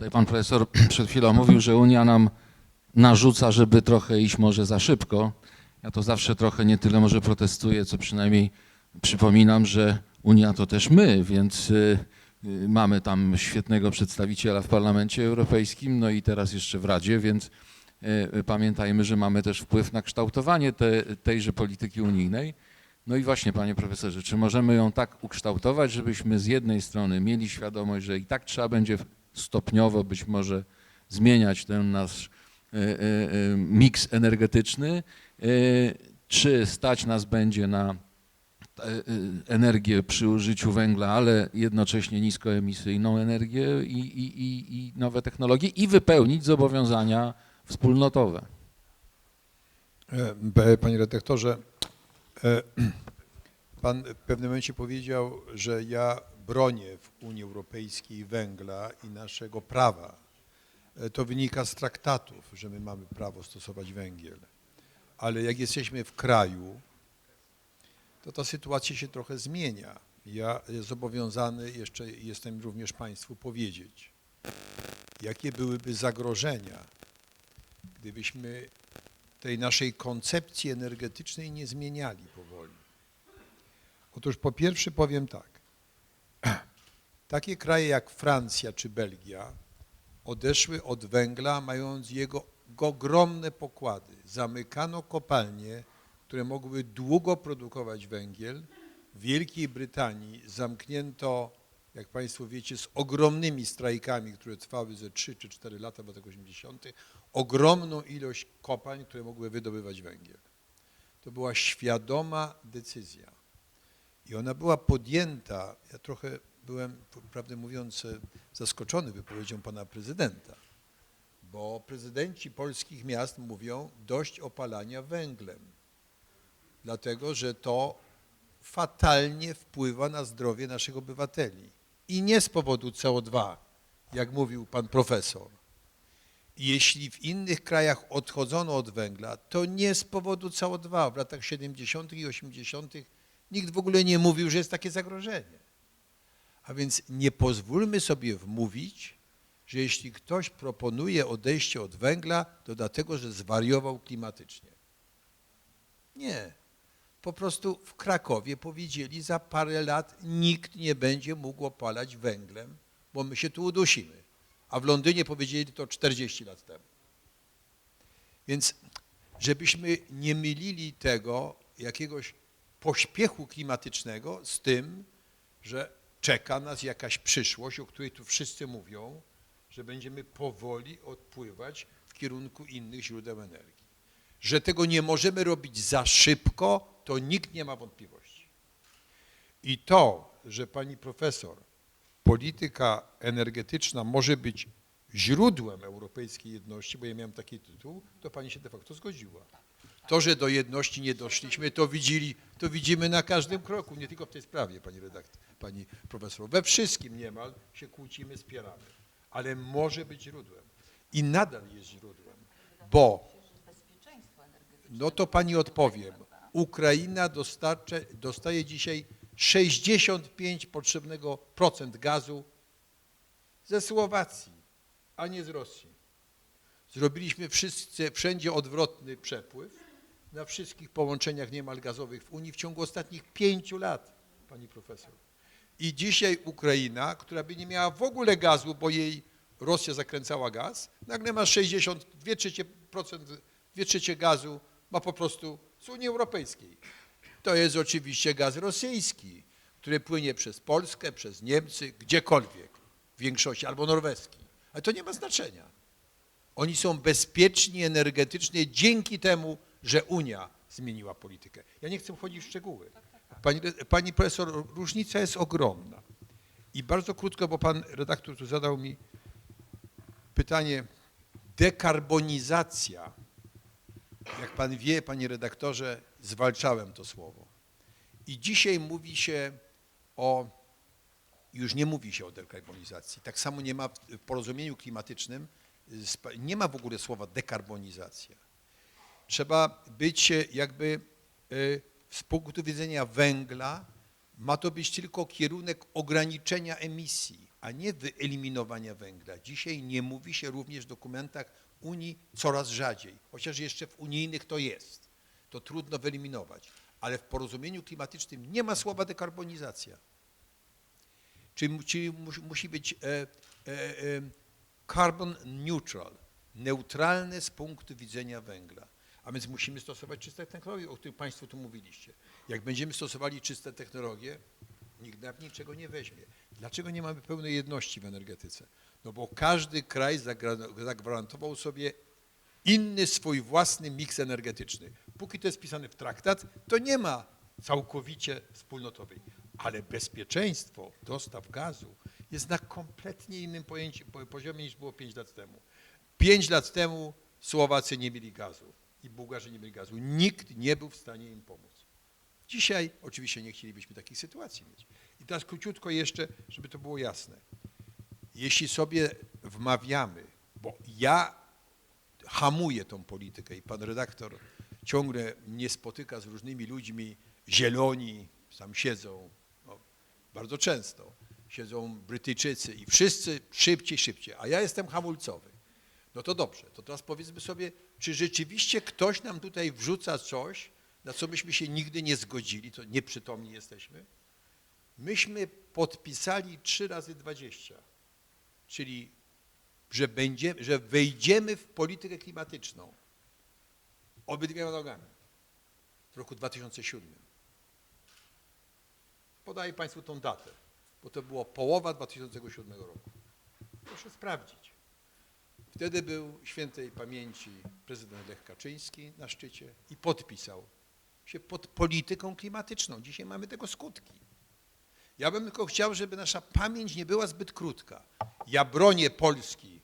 Tutaj pan profesor przed chwilą mówił, że Unia nam narzuca, żeby trochę iść może za szybko. Ja to zawsze trochę nie tyle może protestuję, co przynajmniej przypominam, że Unia to też my, więc y, y, mamy tam świetnego przedstawiciela w Parlamencie Europejskim, no i teraz jeszcze w Radzie, więc y, pamiętajmy, że mamy też wpływ na kształtowanie te, tejże polityki unijnej. No i właśnie, panie profesorze, czy możemy ją tak ukształtować, żebyśmy z jednej strony mieli świadomość, że i tak trzeba będzie stopniowo być może zmieniać ten nasz e, e, e, miks energetyczny, czy stać nas będzie na energię przy użyciu węgla, ale jednocześnie niskoemisyjną energię i, i, i, i nowe technologie i wypełnić zobowiązania wspólnotowe. Panie redaktorze, pan w pewnym momencie powiedział, że ja bronię w Unii Europejskiej węgla i naszego prawa. E, To wynika z traktatów, że my mamy prawo stosować węgiel. Ale jak jesteśmy w kraju, to ta sytuacja się trochę zmienia. Ja zobowiązany jeszcze jestem również Państwu powiedzieć, jakie byłyby zagrożenia, gdybyśmy tej naszej koncepcji energetycznej nie zmieniali powoli. Otóż po pierwsze powiem tak. Takie kraje jak Francja czy Belgia odeszły od węgla, mając jego ogromne pokłady. Zamykano kopalnie, które mogły długo produkować węgiel. W Wielkiej Brytanii zamknięto, jak Państwo wiecie, z ogromnymi strajkami, które trwały ze 3 czy 4 lata w latach 80., ogromną ilość kopalń, które mogły wydobywać węgiel. To była świadoma decyzja. I ona była podjęta, ja trochę byłem, prawdę mówiąc, e, zaskoczony wypowiedzią pana prezydenta, bo prezydenci polskich miast mówią dość opalania węglem, dlatego że to fatalnie wpływa na zdrowie naszych obywateli. I nie z powodu CO2, jak mówił pan profesor. Jeśli w innych krajach odchodzono od węgla, to nie z powodu CO2. W latach 70. i 80. nikt w ogóle nie mówił, że jest takie zagrożenie. A więc nie pozwólmy sobie wmówić, że jeśli ktoś proponuje odejście od węgla, to dlatego, że zwariował klimatycznie. Nie. Po prostu w Krakowie powiedzieli, za parę lat nikt nie będzie mógł opalać węglem, bo my się tu udusimy. A w Londynie powiedzieli to 40 lat temu. Więc żebyśmy nie mylili tego jakiegoś pośpiechu klimatycznego z tym, że czeka nas jakaś przyszłość, o której tu wszyscy mówią, że będziemy powoli odpływać w kierunku innych źródeł energii. Że tego nie możemy robić za szybko, to nikt nie ma wątpliwości. I to, że pani profesor, polityka energetyczna może być źródłem europejskiej jedności, bo ja miałem taki tytuł, to pani się de facto zgodziła. To, że do jedności nie doszliśmy, to, widzieli, to widzimy na każdym kroku, nie tylko w tej sprawie, pani redaktor, pani profesor. We wszystkim niemal się kłócimy, spieramy, ale może być źródłem. I nadal jest źródłem, bo no to pani odpowiem. Ukraina dostaje dzisiaj 65 potrzebnego procent gazu ze Słowacji, a nie z Rosji. Zrobiliśmy wszyscy, wszędzie odwrotny przepływ na wszystkich połączeniach niemal gazowych w Unii w ciągu ostatnich pięciu lat, pani profesor. I dzisiaj Ukraina, która by nie miała w ogóle gazu, bo jej Rosja zakręcała gaz, nagle ma 62 trzecie, procent, 2 trzecie gazu ma po prostu z Unii Europejskiej. To jest oczywiście gaz rosyjski, który płynie przez Polskę, przez Niemcy, gdziekolwiek w większości, albo norweski. Ale to nie ma znaczenia. Oni są bezpieczni energetycznie dzięki temu, że Unia zmieniła politykę. Ja nie chcę wchodzić w szczegóły. Pani, pani profesor, różnica jest ogromna. I bardzo krótko, bo pan redaktor tu zadał mi pytanie, dekarbonizacja. Jak pan wie, panie redaktorze, zwalczałem to słowo. I dzisiaj mówi się o, już nie mówi się o dekarbonizacji. Tak samo nie ma w porozumieniu klimatycznym, spa- nie ma w ogóle słowa dekarbonizacja. Trzeba być e, jakby e, z punktu widzenia węgla, ma to być tylko kierunek ograniczenia emisji. a nie wyeliminowania węgla. Dzisiaj nie mówi się również w dokumentach Unii coraz rzadziej, chociaż jeszcze w unijnych to jest. To trudno wyeliminować, ale w porozumieniu klimatycznym nie ma słowa dekarbonizacja. Czyli, czyli musi, być e, e, e, carbon neutral, neutralne z punktu widzenia węgla. A więc musimy stosować czyste technologie, o których Państwo tu mówiliście. Jak będziemy stosowali czyste technologie, nikt nam niczego nie weźmie. Dlaczego nie mamy pełnej jedności w energetyce? No bo każdy kraj zagwarantował sobie inny swój własny miks energetyczny. Póki to jest wpisane w traktat, to nie ma całkowicie wspólnotowej. Ale bezpieczeństwo dostaw gazu jest na kompletnie innym pojęciu, po- poziomie niż było 5 lat temu. 5 lat temu Słowacy nie mieli gazu i Bułgarzy nie mieli gazu. Nikt nie był w stanie im pomóc. Dzisiaj oczywiście nie chcielibyśmy takich sytuacji mieć. I teraz króciutko jeszcze, żeby to było jasne. Jeśli sobie wmawiamy, bo ja hamuję tą politykę i pan redaktor ciągle mnie spotyka z różnymi ludźmi, zieloni, tam siedzą, no, bardzo często, siedzą Brytyjczycy i wszyscy szybciej, szybciej, a ja jestem hamulcowy. No to dobrze, to teraz powiedzmy sobie, czy rzeczywiście ktoś nam tutaj wrzuca coś, na co myśmy się nigdy nie zgodzili, to nieprzytomni jesteśmy? Myśmy podpisali 3 razy 20, czyli że, będziemy, że wejdziemy w politykę klimatyczną obydwiema nogami w roku 2007. Podaję Państwu tą datę, bo to było połowa 2007 roku. Proszę sprawdzić. Wtedy był świętej pamięci prezydent Lech Kaczyński na szczycie i podpisał się pod polityką klimatyczną. Dzisiaj mamy tego skutki. Ja bym tylko chciał, żeby nasza pamięć nie była zbyt krótka. Ja bronię Polski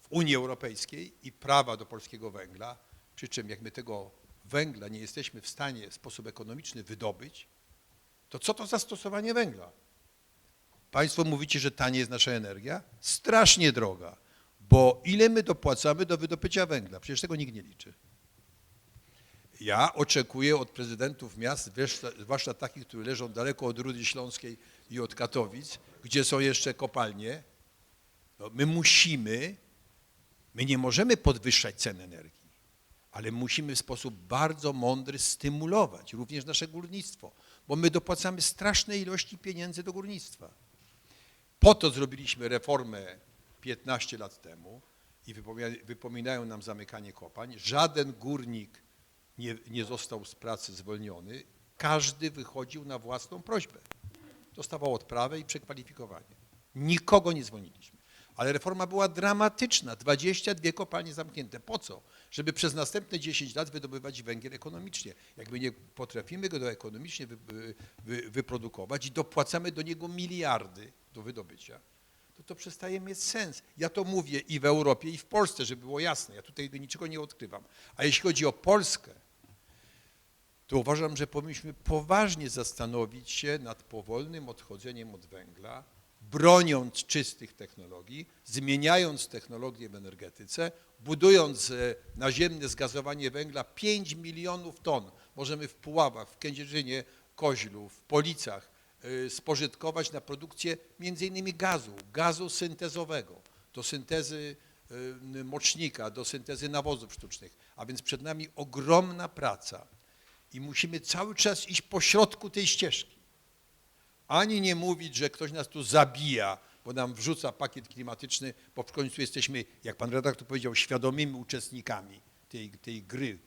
w Unii Europejskiej i prawa do polskiego węgla, przy czym jak my tego węgla nie jesteśmy w stanie w sposób ekonomiczny wydobyć, to co to za stosowanie węgla? Państwo mówicie, że tanie jest nasza energia? Strasznie droga, bo ile my dopłacamy do wydobycia węgla? Przecież tego nikt nie liczy. Ja oczekuję od prezydentów miast, zwłaszcza- takich, które leżą daleko od Rudy Śląskiej i od Katowic, gdzie są jeszcze kopalnie, no my musimy, my nie możemy podwyższać cen energii, ale musimy w sposób bardzo mądry stymulować również nasze górnictwo, bo my dopłacamy straszne ilości pieniędzy do górnictwa. Po to zrobiliśmy reformę 15 lat temu i wypomina- wypominają nam zamykanie kopalń. Żaden górnik nie, nie został z pracy zwolniony. Każdy wychodził na własną prośbę. Dostawał odprawę i przekwalifikowanie. Nikogo nie zwolniliśmy. Ale reforma była dramatyczna. 22 kopalnie zamknięte. Po co? Żeby przez następne 10 lat wydobywać węgiel ekonomicznie. Jak my nie potrafimy go ekonomicznie wy, wy, wy, wyprodukować i dopłacamy do niego miliardy do wydobycia, to to przestaje mieć sens. Ja to mówię i w Europie, i w Polsce, żeby było jasne. Ja tutaj niczego nie odkrywam. A jeśli chodzi o Polskę, to uważam, że powinniśmy poważnie zastanowić się nad powolnym odchodzeniem od węgla, broniąc czystych technologii, zmieniając technologię w energetyce, budując e, naziemne zgazowanie węgla 5 milionów ton. Możemy w Puławach, w Kędzierzynie, Koźlu, w Policach spożytkować na produkcję między innymi gazu, gazu syntezowego, do syntezy e, mocznika, do syntezy nawozów sztucznych. A więc przed nami ogromna praca i musimy cały czas iść po środku tej ścieżki. Ani nie mówić, że ktoś nas tu zabija, bo nam wrzuca pakiet klimatyczny, bo w końcu jesteśmy, jak pan redaktor powiedział, świadomymi uczestnikami tej, tej gry,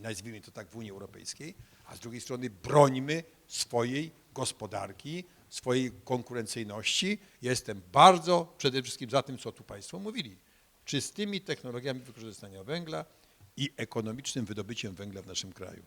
nazwijmy to tak w Unii Europejskiej, a z drugiej strony brońmy swojej gospodarki, swojej konkurencyjności. Jestem bardzo przede wszystkim za tym, co tu Państwo mówili. Czystymi technologiami wykorzystania węgla i ekonomicznym wydobyciem węgla w naszym kraju.